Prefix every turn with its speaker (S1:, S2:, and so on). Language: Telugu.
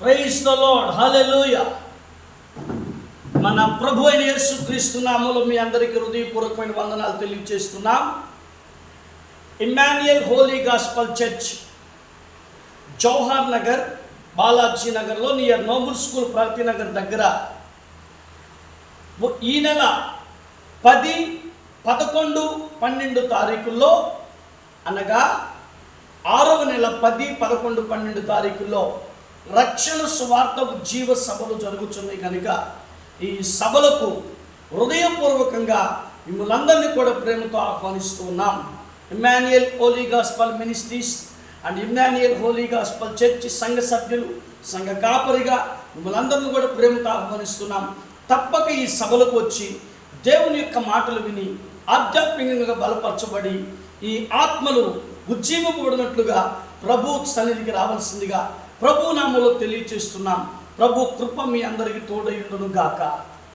S1: ప్రైజ్ ద లార్డ్ హాలెలూయ మన ప్రభు అయిన యేసు మీ అందరికీ హృదయపూర్వకమైన వందనాలు తెలియజేస్తున్నాం. Emmanuel Holy Gospel Church Jawahar Nagar Balaji నగర్లో near Noble School Pragathi Nagar దగ్గర. ఈ నెల పది పదకొండు పన్నెండు తారీఖుల్లో అనగా ఆరవ నెల పది పదకొండు పన్నెండు తారీఖుల్లో రక్షణ సువార్త జీవ సభలు జరుగుతున్నాయి కనుక ఈ సభలకు హృదయపూర్వకంగా మిమ్మల్ందరినీ కూడా ప్రేమతో ఆహ్వానిస్తూ ఉన్నాం. Emmanuel Holy Gospel Ministries and Emmanuel Holy Gospel church సంఘ సభ్యులు సంఘ కాపరిగా మిమ్మల్ని కూడా ప్రేమతో ఆహ్వానిస్తున్నాం. తప్పక ఈ సభలకు వచ్చి దేవుని యొక్క మాటలు విని ఆధ్యాత్మికంగా బలపరచబడి ఈ ఆత్మలు ఉజ్జీవింపబడినట్లుగా ప్రభు సన్నిధికి రావాల్సిందిగా ప్రభు నామలో తెలియచేస్తున్నాం. ప్రభు కృప మీ అందరికీ తోడయుండును గాక